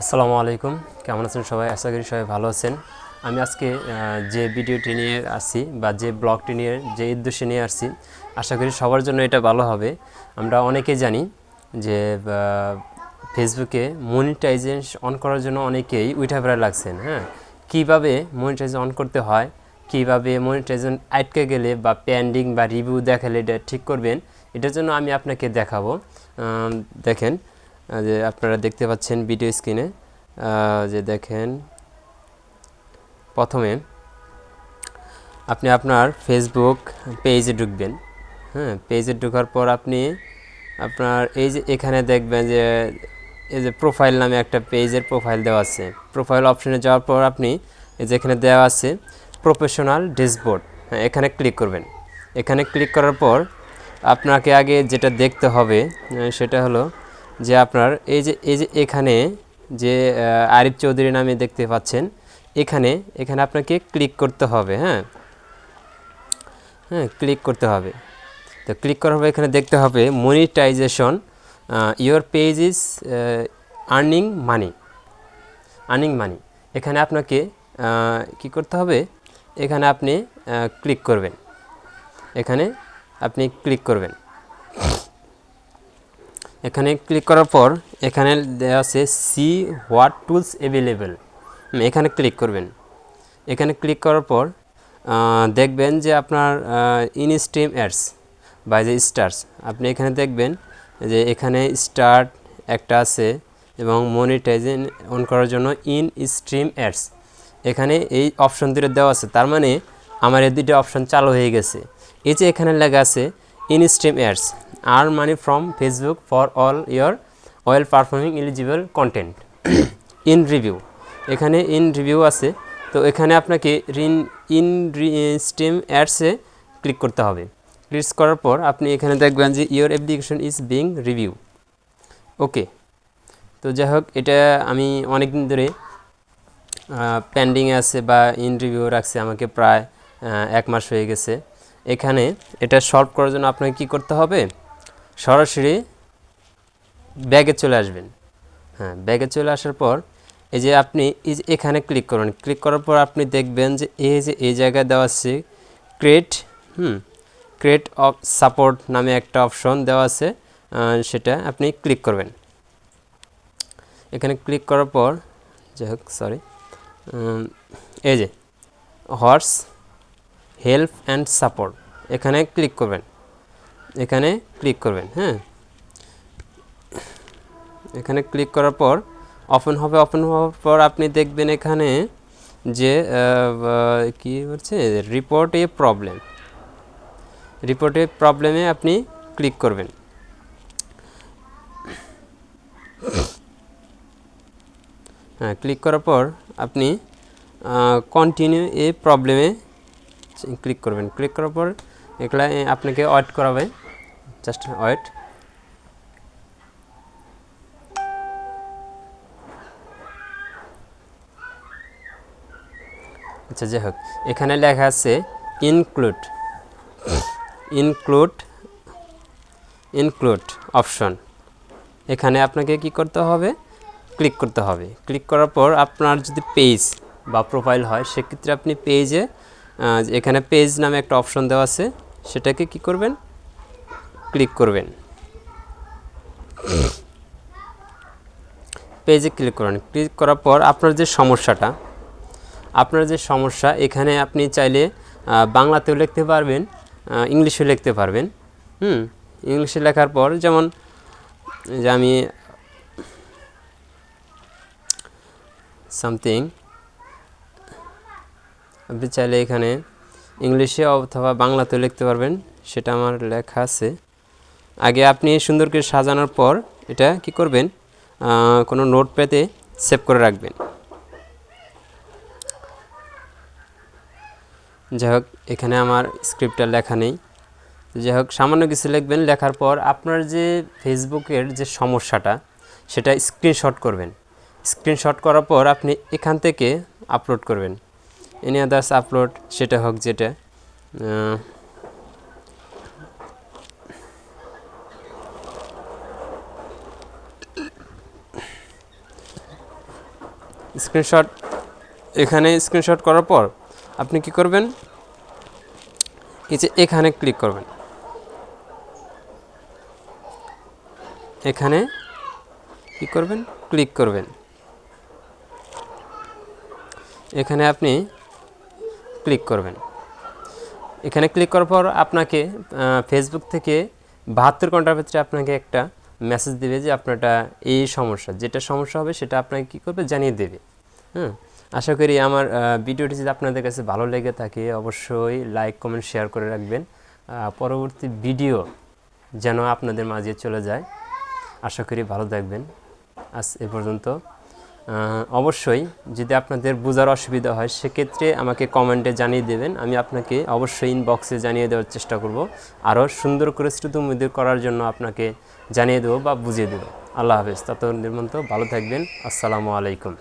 আসসালামু আলাইকুম। কেমন আছেন সবাই? আশা করি সবাই ভালো আছেন। আমি আজকে যে ভিডিওটি নিয়ে আসছি বা যে ব্লগটি নিয়ে, যে উদ্দেশ্যে নিয়ে আসছি, আশা করি সবার জন্য এটা ভালো হবে। আমরা অনেকেই জানি যে ফেসবুকে মনিটাইজেশন অন করার জন্য অনেকেই উঠা ফেরা লাগছেন হ্যাঁ? কীভাবে মনিটাইজেশন অন করতে হয়, কীভাবে মনিটাইজেশন আটকে গেলে বা পেন্ডিং বা রিভিউ দেখালে এটা ঠিক করবেন, এটার জন্য আমি আপনাকে দেখাবো। দেখেন যে আপনারা দেখতে পাচ্ছেন ভিডিও স্ক্রিনে যে দেখেন, প্রথমে আপনি আপনার ফেসবুক পেজে ঢুকবেন। হ্যাঁ পেজে ঢোকার পর আপনি আপনার এই যে এখানে দেখবেন যে, এই যে প্রোফাইল নামে একটা পেজের প্রোফাইল দেওয়া আছে। প্রোফাইল অপশনে যাওয়ার পর আপনি এই যে এখানে দেওয়া আছে প্রফেশনাল ড্যাশবোর্ড হ্যাঁ এখানে ক্লিক করবেন। এখানে ক্লিক করার পর আপনাকে আগে যেটা দেখতে হবে সেটা হলো যে আপনার এই যে এই যে এখানে যে আরিফ চৌধুরী নামে দেখতে পাচ্ছেন, এখানে এখানে আপনাকে ক্লিক করতে হবে হ্যাঁ? হ্যাঁ ক্লিক করতে হবে। তো ক্লিক করার পর এখানে দেখতে হবে monetization your page is earning money earning money এখানে আপনাকে কি করতে হবে? এখানে আপনি ক্লিক করবেন। এখানে আপনি ক্লিক করবেন। এখানে ক্লিক করার পর এখানে দেওয়া আছে সি হোয়াট টুলস অ্যাভেলেবেল এখানে ক্লিক করবেন। এখানে ক্লিক করার পর দেখবেন যে আপনার ইন স্ট্রিম অ্যাডস বাই যে স্টার্স আপনি এখানে দেখবেন যে এখানে স্টার্ট একটা আছে এবং মনিটাইজেন অন করার জন্য ইন স্ট্রিম অ্যাডস এখানে এই অপশন দুটো দেওয়া আছে, তার মানে আমার এই দুটো অপশন চালু হয়ে গেছে। এই যে এখানে লেখা আছে in stream ads R money from Facebook for all year well performing eligible content in review এখানে ইন রিভিউ আছে তো এখানে আপনাকে রিন ইন স্ট্রিম অ্যাডসে ক্লিক করতে হবে। ক্লিক করার পর আপনি এখানে দেখবেন যে your application is being review okay তো যাই হোক এটা আমি অনেক দিন ধরে পেন্ডিংয়ে আছে বা ইন রিভিউ রাখছে আমাকে প্রায় এক মাস হয়ে গেছে। এখানে এটা সলভ করার জন্য আপনাকে কি করতে হবে? সরাসরি ব্যাগে চলে আসবেন। হ্যাঁ ব্যাগে চলে আসার পর এই যে আপনি এখানে ক্লিক করুন। ক্লিক করার পর আপনি দেখবেন যে এই যে এই জায়গায় দেওয়া আছে crate hmm crate of support নামে একটা অপশন দেওয়া আছে সেটা আপনি ক্লিক করবেন। এখানে ক্লিক করার পর, যাই হোক সরি এই যে হর্স হেল্প অ্যান্ড সাপোর্ট এখানে ক্লিক করবেন। এখানে ক্লিক করবেন হ্যাঁ? এখানে ক্লিক করার পর ওপেন হবে অপেন হওয়ার পর আপনি দেখবেন এখানে যে কি বলছে রিপোর্ট এ প্রবলেম রিপোর্টে প্রবলেমে আপনি ক্লিক করবেন। হ্যাঁ ক্লিক করার পর আপনি কন্টিনিউ এ প্রবলেমে ক্লিক করবেন। ক্লিক করার পর এগুলা আপনাকে ওয়েট করাবে। জাস্ট ওয়েট আচ্ছা যাই হোক। এখানে লেখা আছে ইনক্লুড ইনক্লুড ইনক্লুড অপশন এখানে আপনাকে কি করতে হবে? ক্লিক করতে হবে। ক্লিক করার পর আপনার যদি পেজ বা প্রোফাইল হয়, সেক্ষেত্রে আপনি পেজে এখানে পেজ নামে একটা অপশন দেওয়া আছে। সেটাকে কি করবেন? ক্লিক করবেন। পেজে ক্লিক করুন। ক্লিক করার পর আপনার যে সমস্যাটা আপনার যে সমস্যা এখানে আপনি চাইলে বাংলাতেও লিখতে পারবেন আহ, ইংলিশেও লিখতে পারবেন। হুম ইংলিশে লেখার পর যেমন যে আমি সামথিং আপনি চাইলে এখানে ইংলিশে অথবা বাংলাতেও লিখতে পারবেন সেটা আমার লেখা আছে। আগে আপনি সুন্দর করে সাজানোর পর এটা কি করবেন? কোনো নোট পেতে সেভ করে রাখবেন। যাই হোক, এখানে আমার স্ক্রিপ্টটা লেখা নেই। যাই হোক, সামান্য কিছু লিখবেন, লেখার পর আপনার যে ফেসবুকের যে সমস্যাটা, সেটা স্ক্রিনশট করবেন। স্ক্রিনশট করার পর আপনি এখান থেকে আপলোড করবেন। এনি আদার্স আপলোড সেটা হোক যেটা। স্ক্রিনশট এখানে স্ক্রিনশট করার পর আপনি কি করবেন? যে এখানে ক্লিক করবেন। এখানে কি করবেন? ক্লিক করবেন। এখানে আপনি ক্লিক করবেন। এখানে ক্লিক করার পর আপনাকে ফেসবুক থেকে বাহাত্তর ঘণ্টার ভিতরে আপনাকে একটা মেসেজ দেবে যে আপনারটা এই সমস্যা, যেটা সমস্যা হবে সেটা আপনাকে কী করবে জানিয়ে দেবে। হ্যাঁ আশা করি আমার ভিডিওটি যদি আপনাদের কাছে ভালো লেগে থাকে, অবশ্যই লাইক কমেন্ট শেয়ার করে রাখবেন। পরবর্তী ভিডিও যেন আপনাদের মাঝে চলে যায়। আশা করি ভালো থাকবেন। আজ এ পর্যন্ত। অবশ্যই যদি আপনাদের বোঝার অসুবিধা হয়, সেক্ষেত্রে আমাকে কমেন্টে জানিয়ে দেবেন। আমি আপনাকে অবশ্যই ইনবক্সে জানিয়ে দেওয়ার চেষ্টা করব। আরও সুন্দর করে শ্রুতমুদির করার জন্য আপনাকে জানিয়ে দেবো বা বুঝিয়ে দেবো। আল্লাহ হাফেজ। তত মতো ভালো থাকবেন। আসসালামু আলাইকুম।